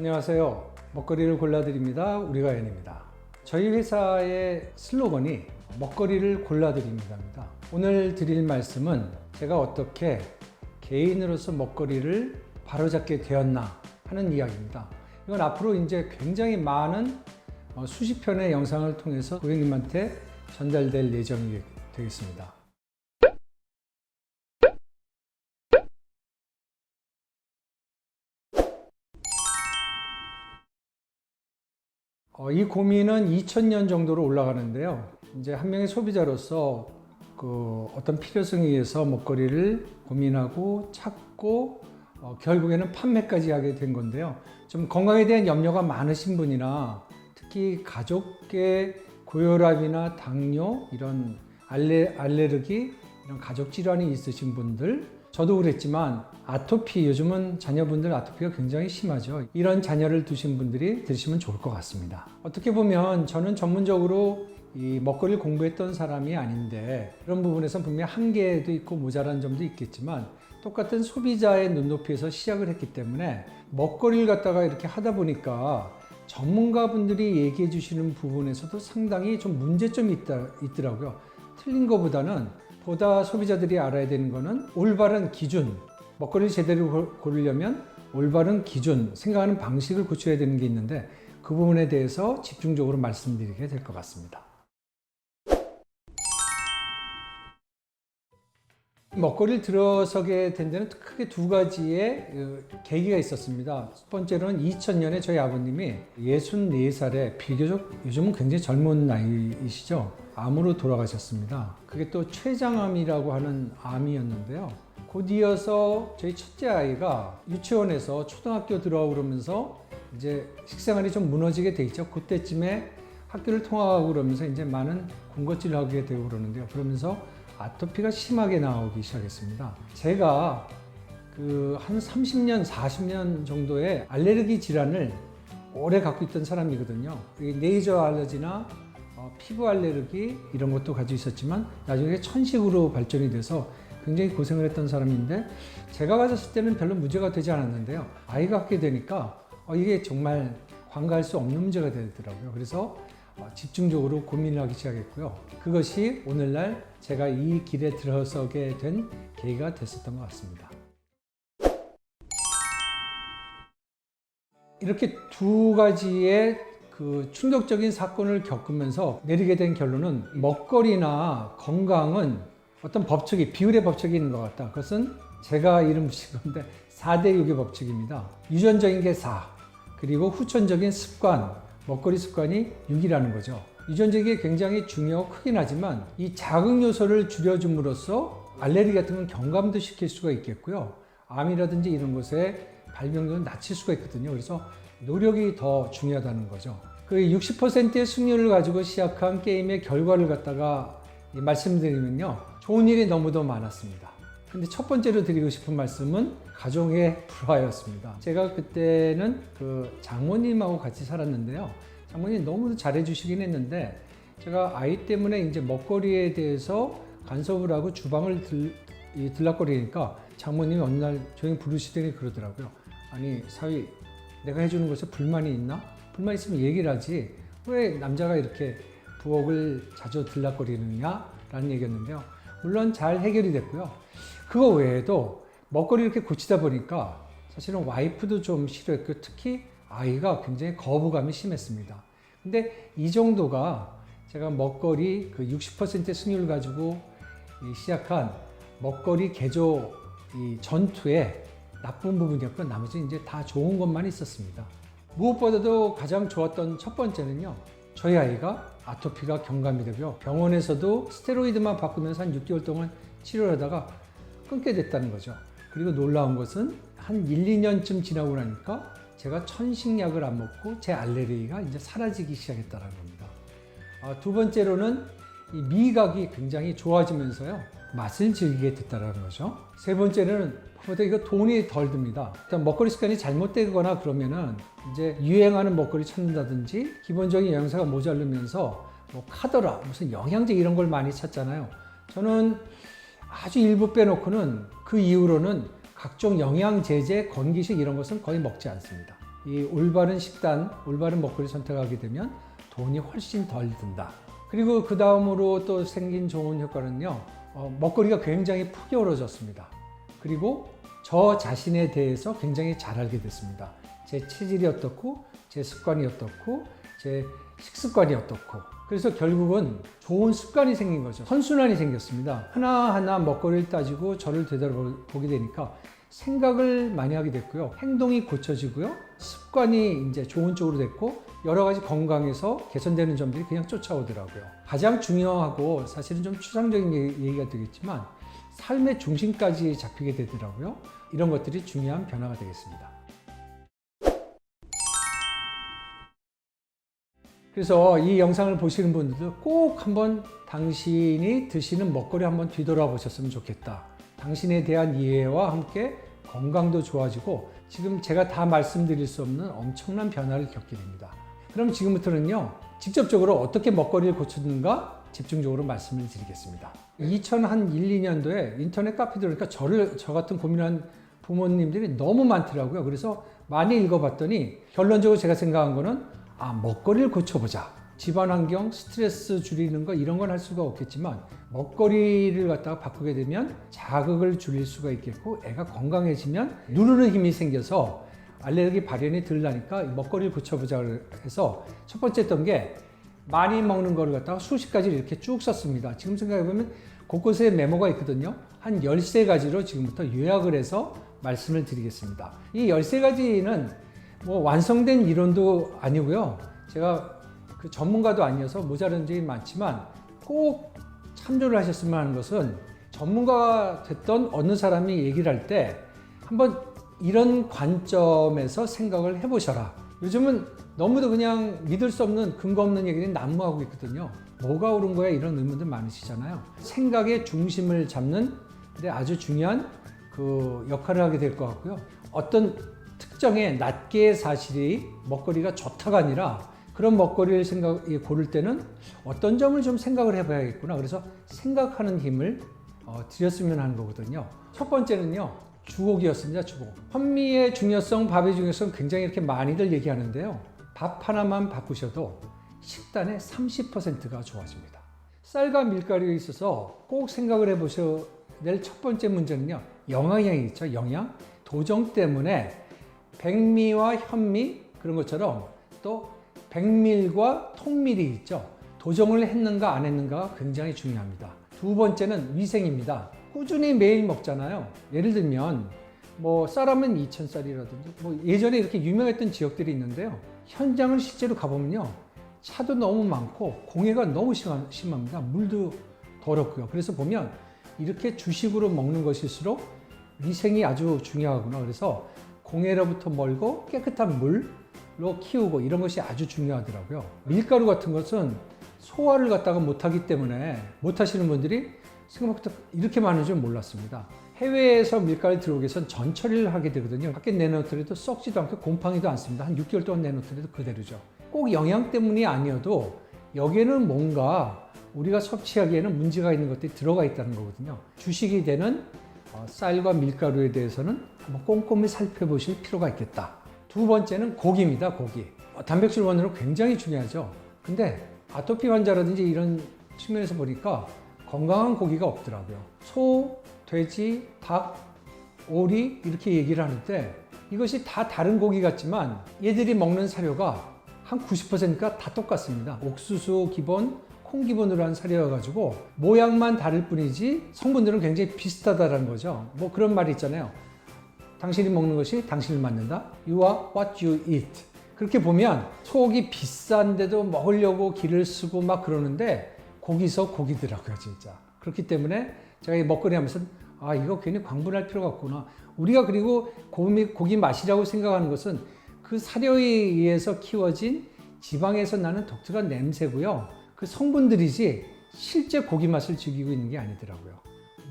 안녕하세요. 먹거리를 골라드립니다. 우리가 연입니다. 저희 회사의 슬로건이 먹거리를 골라드립니다입니다. 오늘 드릴 말씀은 제가 어떻게 개인으로서 먹거리를 바로잡게 되었나 하는 이야기입니다. 이건 앞으로 이제 굉장히 많은 어, 수십 편의 영상을 통해서 고객님한테 전달될 예정이 되겠습니다. 이 고민은 2000년 정도로 올라가는데요. 이제 한 명의 소비자로서 그 어떤 필요성에 의해서 먹거리를 고민하고 찾고 어, 결국에는 판매까지 하게 된 건데요. 좀 건강에 대한 염려가 많으신 분이나 특히 가족의 고혈압이나 당뇨 이런 알레, 알레르기 이런 가족 질환이 있으신 분들 저도 그랬지만 아토피 요즘은 자녀분들 아토피가 굉장히 심하죠. 이런 자녀를 두신 분들이 들으시면 좋을 것 같습니다. 어떻게 보면 저는 전문적으로 이 먹거리를 공부했던 사람이 아닌데 그런 부분에서 분명 한계도 있고 모자란 점도 있겠지만 똑같은 소비자의 눈높이에서 시작을 했기 때문에 먹거리를 갖다가 이렇게 하다 보니까 전문가분들이 얘기해 주시는 부분에서도 상당히 좀 문제점이 있다, 있더라고요. 틀린 것보다는 보다 소비자들이 알아야 되는 거는 올바른 기준, 먹거리를 제대로 고- 고르려면 올바른 기준, 생각하는 방식을 고쳐야 되는 게 있는데 그 부분에 대해서 집중적으로 말씀드리게 될 것 같습니다. 먹거리를 들어서게 된 데는 크게 두 가지의 어, 계기가 있었습니다. 첫 번째로는 2000년에 저희 아버님이 64살에 비교적 요즘은 굉장히 젊은 나이이시죠. 암으로 돌아가셨습니다. 그게 또 췌장암이라고 하는 암이었는데요. 곧 이어서 저희 첫째 아이가 유치원에서 초등학교 들어가고 그러면서 이제 식생활이 좀 무너지게 돼 있죠. 그때쯤에 학교를 통학하고 그러면서 이제 많은 군것질을 하게 되고 그러는데요. 그러면서 아토피가 심하게 나오기 시작했습니다. 제가 그 한 30년, 40년 정도의 알레르기 질환을 오래 갖고 있던 사람이거든요. 이 네이저 알러지나 어, 피부 알레르기 이런 것도 가지고 있었지만 나중에 천식으로 발전이 돼서 굉장히 고생을 했던 사람인데 제가 가졌을 때는 별로 문제가 되지 않았는데요. 아이가 갖게 되니까 어, 이게 정말 관가할 수 없는 문제가 되더라고요. 그래서 어, 집중적으로 고민을 하기 시작했고요. 그것이 오늘날 제가 이 길에 들어서게 된 계기가 됐었던 것 같습니다. 이렇게 두 가지의 그 충격적인 사건을 겪으면서 내리게 된 결론은 먹거리나 건강은 어떤 법칙이 비율의 법칙이 있는 것 같다. 그것은 제가 이름 붙인 건데 4대 6의 법칙입니다. 유전적인 게 4, 그리고 후천적인 습관, 먹거리 습관이 6이라는 거죠. 유전적인 게 굉장히 중요하고 크긴 하지만 이 자극 요소를 줄여줌으로써 알레르기 같은 건 경감도 시킬 수가 있겠고요. 암이라든지 이런 것에 발병률을 낮출 수가 있거든요. 그래서 노력이 더 중요하다는 거죠. 그 60%의 승률을 가지고 시작한 게임의 결과를 갖다가 이 말씀드리면요. 좋은 일이 너무도 많았습니다. 근데 첫 번째로 드리고 싶은 말씀은 가족의 불화였습니다. 제가 그때는 그 장모님하고 같이 살았는데요. 장모님 너무 잘해주시긴 했는데 제가 아이 때문에 이제 먹거리에 대해서 간섭을 하고 주방을 들, 이 들락거리니까 장모님이 어느 날 조용히 부르시더니 그러더라고요. 아니 사위 내가 해주는 것에 불만이 있나? 불만 있으면 얘기를 하지 왜 남자가 이렇게 부엌을 자주 들락거리느냐라는 얘기였는데요. 물론 잘 해결이 됐고요. 그거 외에도 먹거리 이렇게 고치다 보니까 사실은 와이프도 좀 싫어했고 특히 아이가 굉장히 거부감이 심했습니다. 근데 이 정도가 제가 먹거리 그 60%의 승률을 가지고 이 시작한 먹거리 개조 이 전투의 나쁜 부분이었고 나머지 이제 다 좋은 것만 있었습니다. 무엇보다도 가장 좋았던 첫 번째는요. 저희 아이가 아토피가 경감이 되고요. 병원에서도 스테로이드만 바꾸면서 한 6개월 동안 치료를 하다가 끊게 됐다는 거죠. 그리고 놀라운 것은 한 1, 2년쯤 지나고 나니까 제가 천식약을 안 먹고 제 알레르기가 이제 사라지기 시작했다는 겁니다. 아, 두 번째로는 이 미각이 굉장히 좋아지면서요. 맛을 즐기게 됐다는 거죠. 세 번째는 보다 이거 돈이 덜 듭니다. 일단 먹거리 습관이 잘못되거나 그러면은 이제 유행하는 먹거리 찾는다든지 기본적인 영양소가 모자르면서 뭐 카더라 무슨 영양제 이런 걸 많이 찾잖아요. 저는 아주 일부 빼놓고는 그 이후로는 각종 영양제제, 건기식 이런 것은 거의 먹지 않습니다. 이 올바른 식단, 올바른 먹거리 선택하게 되면 돈이 훨씬 덜 든다. 그리고 그 다음으로 또 생긴 좋은 효과는요, 어, 먹거리가 굉장히 풍요로워졌습니다. 그리고 저 자신에 대해서 굉장히 잘 알게 됐습니다. 제 체질이 어떻고, 제 습관이 어떻고, 제 식습관이 어떻고. 그래서 결국은 좋은 습관이 생긴 거죠. 선순환이 생겼습니다. 하나하나 먹거리를 따지고 저를 되돌아보게 되니까 생각을 많이 하게 됐고요. 행동이 고쳐지고요. 습관이 이제 좋은 쪽으로 됐고 여러 가지 건강에서 개선되는 점들이 그냥 쫓아오더라고요. 가장 중요하고 사실은 좀 추상적인 얘- 얘기가 되겠지만 삶의 중심까지 잡히게 되더라고요. 이런 것들이 중요한 변화가 되겠습니다. 그래서 이 영상을 보시는 분들도 꼭 한번 당신이 드시는 먹거리 한번 뒤돌아보셨으면 좋겠다. 당신에 대한 이해와 함께 건강도 좋아지고 지금 제가 다 말씀드릴 수 없는 엄청난 변화를 겪게 됩니다. 그럼 지금부터는요, 직접적으로 어떻게 먹거리를 고쳤는가 집중적으로 말씀을 드리겠습니다. 2001, 2년도에 인터넷 카페 들어오니까 저를, 저 같은 고민한 부모님들이 너무 많더라고요. 그래서 많이 읽어봤더니 결론적으로 제가 생각한 거는 아, 먹거리를 고쳐보자. 집안 환경, 스트레스 줄이는 거 이런 건 할 수가 없겠지만 먹거리를 갖다가 바꾸게 되면 자극을 줄일 수가 있겠고 애가 건강해지면 누르는 힘이 생겨서 알레르기 발현이 덜 나니까 이 먹거리를 고쳐보자 해서 첫 번째 했던 게 많이 먹는 거를 갖다가 수십 가지를 이렇게 쭉 썼습니다. 지금 생각해보면 곳곳에 메모가 있거든요. 한 13가지로 지금부터 요약을 해서 말씀을 드리겠습니다. 이 13가지는 뭐 완성된 이론도 아니고요. 제가 그 전문가도 아니어서 모자란 점이 많지만 꼭 참조를 하셨으면 하는 것은 전문가가 됐던 어느 사람이 얘기를 할 때 한번 이런 관점에서 생각을 해보셔라. 요즘은 너무도 그냥 믿을 수 없는 근거 없는 얘기를 난무하고 있거든요. 뭐가 옳은 거야 이런 의문들 많으시잖아요. 생각의 중심을 잡는 데 아주 중요한 그 역할을 하게 될 것 같고요. 어떤 특정의 낱개의 사실이 먹거리가 좋다가 아니라 그런 먹거리를 생각 예, 고를 때는 어떤 점을 좀 생각을 해봐야겠구나. 그래서 생각하는 힘을 어, 드렸으면 하는 거거든요. 첫 번째는요. 주곡이었습니다. 주곡. 현미의 중요성, 밥의 중요성 굉장히 이렇게 많이들 얘기하는데요. 밥 하나만 바꾸셔도 식단의 30%가 좋아집니다. 쌀과 밀가루에 있어서 꼭 생각을 해보셔야 될 첫 번째 문제는요. 영양이 있죠. 영양. 도정 때문에 백미와 현미 그런 것처럼 또 백밀과 통밀이 있죠. 도정을 했는가 안 했는가가 굉장히 중요합니다. 두 번째는 위생입니다. 꾸준히 매일 먹잖아요. 예를 들면 뭐 쌀하면 2,000쌀이라든지 뭐 예전에 이렇게 유명했던 지역들이 있는데요. 현장을 실제로 가보면요. 차도 너무 많고 공해가 너무 심한- 심합니다. 물도 더럽고요. 그래서 보면 이렇게 주식으로 먹는 것일수록 위생이 아주 중요하구나. 그래서 공해로부터 멀고 깨끗한 물로 키우고 이런 것이 아주 중요하더라고요. 밀가루 같은 것은 소화를 갖다가 못하기 때문에 못하시는 분들이 생각보다 이렇게 많은 줄 몰랐습니다. 해외에서 밀가루 들어오기 위해선 전처리를 하게 되거든요. 밖에 내놓더라도 썩지도 않고 곰팡이도 않습니다. 한 6개월 동안 내놓더라도 그대로죠. 꼭 영양 때문이 아니어도 여기에는 뭔가 우리가 섭취하기에는 문제가 있는 것들이 들어가 있다는 거거든요. 주식이 되는 어, 쌀과 밀가루에 대해서는 한번 꼼꼼히 살펴보실 필요가 있겠다. 두 번째는 고기입니다, 고기. 어, 단백질 원으로 굉장히 중요하죠. 근데 아토피 환자라든지 이런 측면에서 보니까 건강한 고기가 없더라고요. 소, 돼지, 닭, 오리 이렇게 얘기를 하는데 이것이 다 다른 고기 같지만 얘들이 먹는 사료가 한 90%가 다 똑같습니다. 옥수수 기본, 콩 기본으로 한 사료여가지고 모양만 다를 뿐이지 성분들은 굉장히 비슷하다는 거죠. 뭐 그런 말이 있잖아요. 당신이 먹는 것이 당신을 맞는다. You are what you eat. 그렇게 보면 속이 비싼데도 먹으려고 기를 쓰고 막 그러는데 고기서 고기더라고요, 진짜. 그렇기 때문에 제가 이 먹거리 하면서 아, 이거 괜히 광분할 필요가 없구나. 우리가 그리고 고기, 고기 맛이라고 생각하는 것은 그 사료에 의해서 키워진 지방에서 나는 독특한 냄새고요. 그 성분들이지 실제 고기 맛을 즐기고 있는 게 아니더라고요.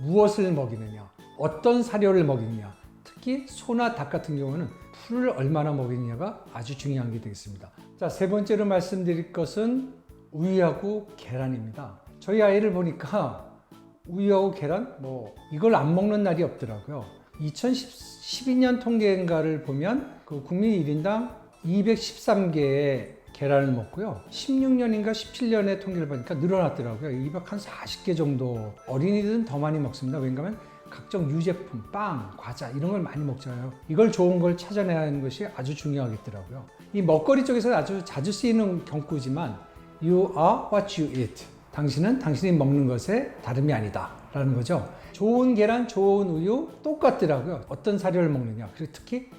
무엇을 먹이느냐, 어떤 사료를 먹이느냐, 특히 소나 닭 같은 경우는 풀을 얼마나 먹이느냐가 아주 중요한 게 되겠습니다. 자, 세 번째로 말씀드릴 것은 우유하고 계란입니다. 저희 아이를 보니까 우유하고 계란, 뭐, 이걸 안 먹는 날이 없더라고요. 2012년 통계인가를 보면 그 국민 1인당 213개의 계란을 먹고요. 16년인가 17년에 통계를 보니까 늘어났더라고요. 240개 정도. 어린이들은 더 많이 먹습니다. 왜냐하면 각종 유제품, 빵, 과자 이런 걸 많이 먹잖아요. 이걸 좋은 걸 찾아내야 하는 것이 아주 중요하겠더라고요. 이 먹거리 쪽에서 아주 자주 쓰이는 경구지만 You are what you eat. 당신은 당신이 먹는 것에 다름이 아니다. 라는 거죠. 좋은 계란, 좋은 우유 똑같더라고요. 어떤 사료를 먹느냐. 그리고 특히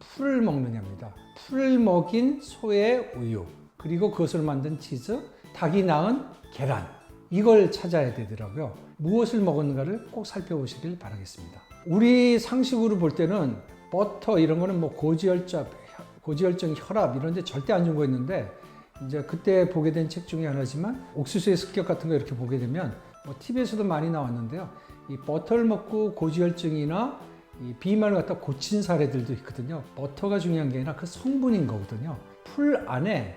풀을 먹느냐입니다. 풀을 먹인 소의 우유, 그리고 그것을 만든 치즈, 닭이 낳은 계란. 이걸 찾아야 되더라고요. 무엇을 먹었는가를 꼭 살펴보시길 바라겠습니다. 우리 상식으로 볼 때는 버터 이런 거는 뭐 고지혈증, 고지혈증, 혈압 이런 데 절대 안 좋은 거 있는데 이제 그때 보게 된 책 중에 하나지만 옥수수의 습격 같은 거 이렇게 보게 되면 뭐 TV에서도 많이 나왔는데요. 이 버터를 먹고 고지혈증이나 이 비만을 갖다 고친 사례들도 있거든요. 버터가 중요한 게 아니라 그 성분인 거거든요. 풀 안에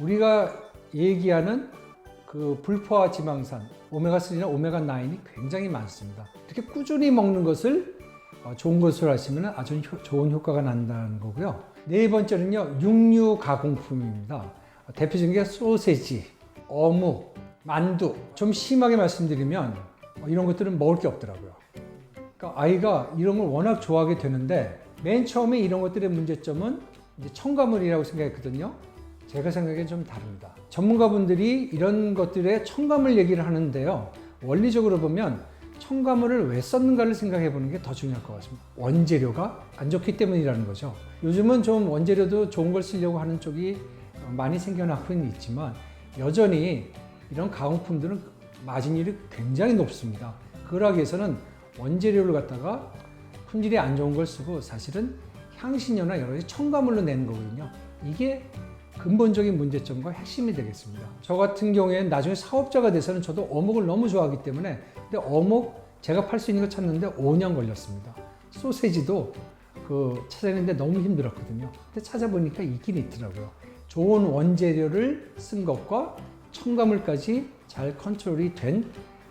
우리가 얘기하는 그 불포화 지방산 오메가3나 오메가9이 굉장히 많습니다. 이렇게 꾸준히 먹는 것을 어, 좋은 것으로 하시면 아주 효- 좋은 효과가 난다는 거고요. 네 번째는요, 육류 가공품입니다. 어, 대표적인 게 소세지, 어묵, 만두. 좀 심하게 말씀드리면 어, 이런 것들은 먹을 게 없더라고요. 그러니까 아이가 이런 걸 워낙 좋아하게 되는데 맨 처음에 이런 것들의 문제점은 이제 첨가물이라고 생각했거든요. 제가 생각엔 좀 다릅니다. 전문가분들이 이런 것들의 첨가물 얘기를 하는데요. 원리적으로 보면 첨가물을 왜 썼는가를 생각해 보는 게 더 중요할 것 같습니다. 원재료가 안 좋기 때문이라는 거죠. 요즘은 좀 원재료도 좋은 걸 쓰려고 하는 쪽이 많이 생겨나고는 있지만 여전히 이런 가공품들은 마진율이 굉장히 높습니다. 그걸 하기 위해서는 원재료를 갖다가 품질이 안 좋은 걸 쓰고 사실은 향신료나 여러 가지 첨가물로 내는 거거든요. 이게 근본적인 문제점과 핵심이 되겠습니다. 저 같은 경우에는 나중에 사업자가 돼서는 저도 어묵을 너무 좋아하기 때문에 근데 어묵 제가 팔 수 있는 거 찾는데 5년 걸렸습니다. 소세지도 그 찾아내는데 너무 힘들었거든요. 근데 찾아보니까 있긴 있더라고요. 좋은 원재료를 쓴 것과 첨가물까지 잘 컨트롤이 된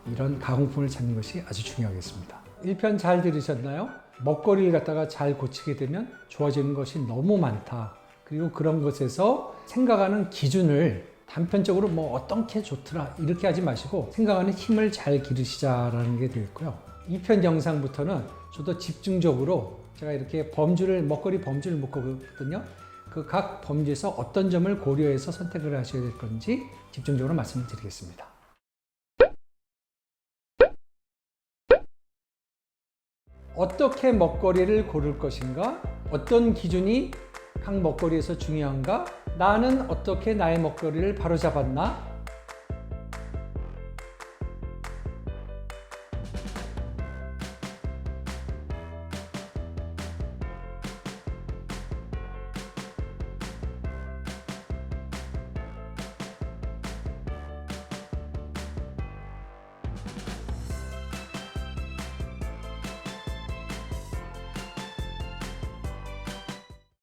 이런 가공품을 찾는 것이 아주 중요하겠습니다. 1편 잘 들으셨나요? 먹거리를 갖다가 잘 고치게 되면 좋아지는 것이 너무 많다. 그리고 그런 것에서 생각하는 기준을 단편적으로 뭐 어떤 게 좋더라 이렇게 하지 마시고 생각하는 힘을 잘 기르시자라는 게 되겠고요. 2편 영상부터는 저도 집중적으로 제가 이렇게 범주를 먹거리 범주를 묶었거든요. 그 각 범주에서 어떤 점을 고려해서 선택을 하셔야 될 건지 집중적으로 말씀을 드리겠습니다. 어떻게 먹거리를 고를 것인가? 어떤 기준이 각 먹거리에서 중요한가? 나는 어떻게 나의 먹거리를 바로잡았나?